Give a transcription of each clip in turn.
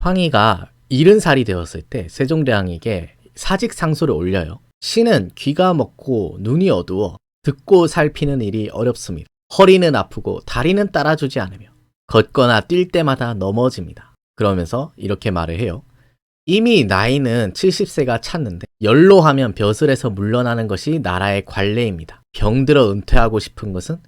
황희가 일흔 살이 되었을 때 세종대왕에게 사직 상소를 올려요. 신은 귀가 먹고 눈이 어두워 듣고 살피는 일이 어렵습니다. 허리는 아프고 다리는 따라주지 않으며 걷거나 뛸 때마다 넘어집니다. 그러면서 이렇게 말을 해요. 이미 나이는 70세가 찼는데 연로하면 벼슬에서 물러나는 것이 나라의 관례입니다. 병들어 은퇴하고 싶은 것은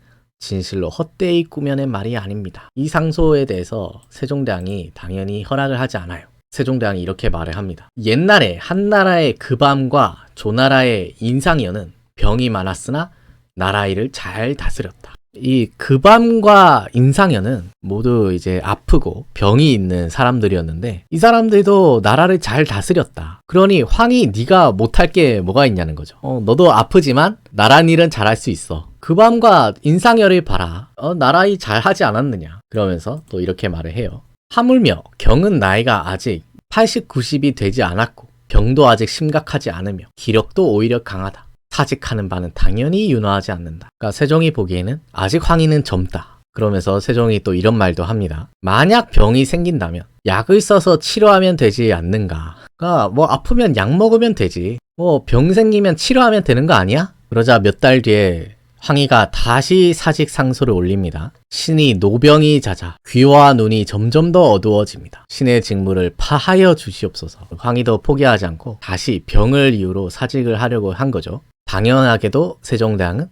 진실로 헛되이 꾸며낸 말이 아닙니다. 이 상소에 대해서 세종대왕이 당연히 허락을 하지 않아요. 세종대왕이 이렇게 말을 합니다. 옛날에 한나라의 금암과 조나라의 인상이어는 병이 많았으나 나라 일을 잘 다스렸다. 이 금암과 인상여는 모두 이제 아프고 병이 있는 사람들이었는데 이 사람들도 나라를 잘 다스렸다. 그러니 황이 네가 못할 게 뭐가 있냐는 거죠. 어, 너도 아프지만 나란 일은 잘할 수 있어. 금암과 인상여를 봐라. 어, 나라 일 잘하지 않았느냐. 그러면서 또 이렇게 말을 해요. 하물며 경은 나이가 아직 80, 90이 되지 않았고 병도 아직 심각하지 않으며 기력도 오히려 강하다. 사직하는 바는 당연히 윤화하지 않는다. 그러니까 세종이 보기에는 아직 황희는 젊다. 그러면서 세종이 또 이런 말도 합니다. 만약 병이 생긴다면 약을 써서 치료하면 되지 않는가. 그러니까 뭐 아프면 약 먹으면 되지. 뭐 병 생기면 치료하면 되는 거 아니야? 그러자 몇 달 뒤에 황희가 다시 사직 상소를 올립니다. 신이 노병이 잦아 귀와 눈이 점점 더 어두워집니다. 신의 직무를 파하여 주시옵소서. 황희도 포기하지 않고 다시 병을 이유로 사직을 하려고 한 거죠. 당연하게도 세종대왕은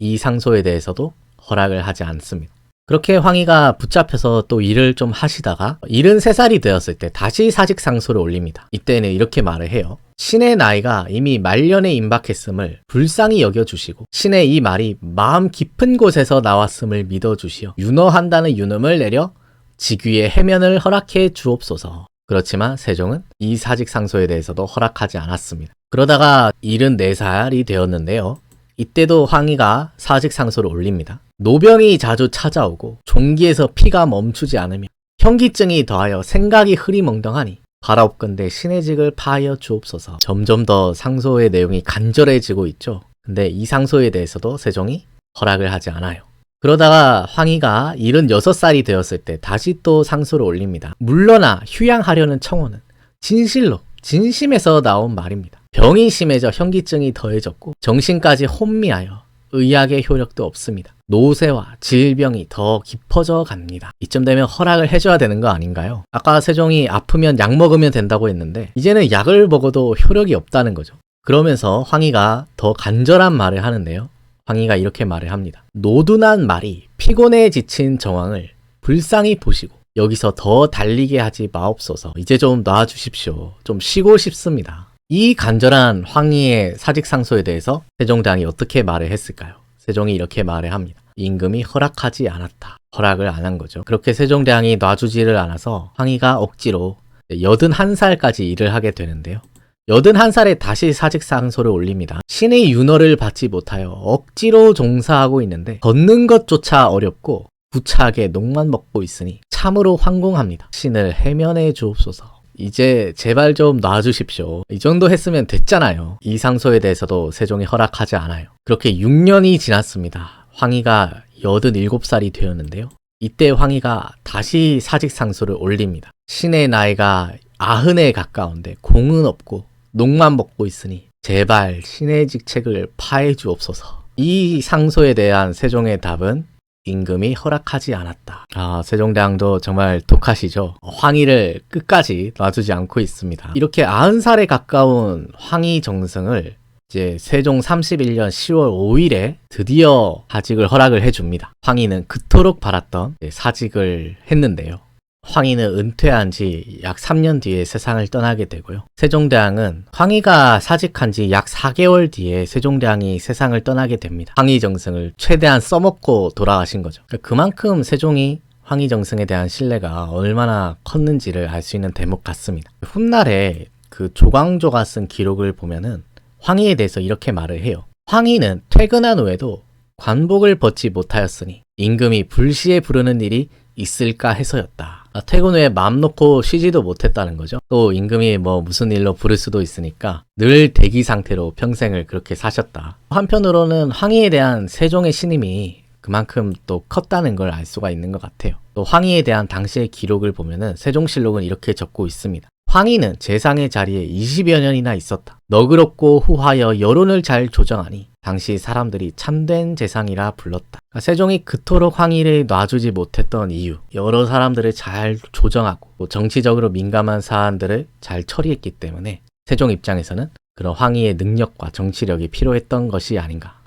이 상소에 대해서도 허락을 하지 않습니다. 그렇게 황희가 붙잡혀서 또 일을 좀 하시다가 73살이 되었을 때 다시 사직 상소를 올립니다. 이때는 이렇게 말을 해요. 신의 나이가 이미 말년에 임박했음을 불쌍히 여겨주시고 신의 이 말이 마음 깊은 곳에서 나왔음을 믿어주시어 윤허한다는 윤음을 내려 직위의 해면을 허락해 주옵소서. 그렇지만 세종은 이 사직 상소에 대해서도 허락하지 않았습니다. 그러다가 74살이 되었는데요. 이때도 황희가 사직 상소를 올립니다. 노병이 자주 찾아오고 종기에서 피가 멈추지 않으며 현기증이 더하여 생각이 흐리멍덩하니 바라옵건대 신의 직을 파하여 주옵소서. 점점 더 상소의 내용이 간절해지고 있죠. 근데 이 상소에 대해서도 세종이 허락을 하지 않아요. 그러다가 황희가 76살이 되었을 때 다시 또 상소를 올립니다. 물러나 휴양하려는 청원은 진실로 진심에서 나온 말입니다. 병이 심해져 현기증이 더해졌고 정신까지 혼미하여 의학의 효력도 없습니다. 노쇠와 질병이 더 깊어져 갑니다. 이쯤 되면 허락을 해줘야 되는 거 아닌가요? 아까 세종이 아프면 약 먹으면 된다고 했는데 이제는 약을 먹어도 효력이 없다는 거죠. 그러면서 황희가 더 간절한 말을 하는데요. 황희가 이렇게 말을 합니다. 노둔한 말이 피곤에 지친 정황을 불쌍히 보시고 여기서 더 달리게 하지 마옵소서. 이제 좀 놔주십시오. 좀 쉬고 싶습니다. 이 간절한 황희의 사직 상소에 대해서 세종대왕이 어떻게 말을 했을까요? 세종이 이렇게 말을 합니다. 임금이 허락하지 않았다. 허락을 안 한 거죠. 그렇게 세종대왕이 놔주지를 않아서 황희가 억지로 81살까지 일을 하게 되는데요. 81살에 다시 사직 상소를 올립니다. 신의 윤허를 받지 못하여 억지로 종사하고 있는데 걷는 것조차 어렵고 부차하게 녹만 먹고 있으니 참으로 황공합니다. 신을 해면해 주옵소서. 이제 제발 좀 놔주십시오. 이 정도 했으면 됐잖아요. 이 상소에 대해서도 세종이 허락하지 않아요. 그렇게 6년이 지났습니다. 황희가 87살이 되었는데요. 이때 황희가 다시 사직 상소를 올립니다. 신의 나이가 아흔에 가까운데 공은 없고 녹만 먹고 있으니 제발 신의 직책을 파해 주옵소서. 이 상소에 대한 세종의 답은 임금이 허락하지 않았다. 아, 세종대왕도 정말 독하시죠. 황희를 끝까지 놔주지 않고 있습니다. 이렇게 90살에 가까운 황희 정승을 이제 세종 31년 10월 5일에 드디어 사직을 허락을 해줍니다. 황희는 그토록 바랐던 사직을 했는데요. 황희는 은퇴한 지 약 3년 뒤에 세상을 떠나게 되고요. 세종대왕은 황희가 사직한 지 약 4개월 뒤에 세종대왕이 세상을 떠나게 됩니다. 황희 정승을 최대한 써먹고 돌아가신 거죠. 그러니까 그만큼 세종이 황희 정승에 대한 신뢰가 얼마나 컸는지를 알 수 있는 대목 같습니다. 훗날에 그 조광조가 쓴 기록을 보면은 황희에 대해서 이렇게 말을 해요. 황희는 퇴근한 후에도 관복을 벗지 못하였으니 임금이 불시에 부르는 일이 있을까 해서였다. 아, 퇴근 후에 마음 놓고 쉬지도 못했다는 거죠. 또 임금이 뭐 무슨 일로 부를 수도 있으니까 늘 대기 상태로 평생을 그렇게 사셨다. 한편으로는 황희에 대한 세종의 신임이 그만큼 또 컸다는 걸 알 수가 있는 것 같아요. 또 황희에 대한 당시의 기록을 보면은 세종실록은 이렇게 적고 있습니다. 황희는 재상의 자리에 20여 년이나 있었다. 너그럽고 후하여 여론을 잘 조정하니 당시 사람들이 참된 재상이라 불렀다. 그러니까 세종이 그토록 황희를 놔주지 못했던 이유, 여러 사람들을 잘 조정하고 또 정치적으로 민감한 사안들을 잘 처리했기 때문에 세종 입장에서는 그런 황희의 능력과 정치력이 필요했던 것이 아닌가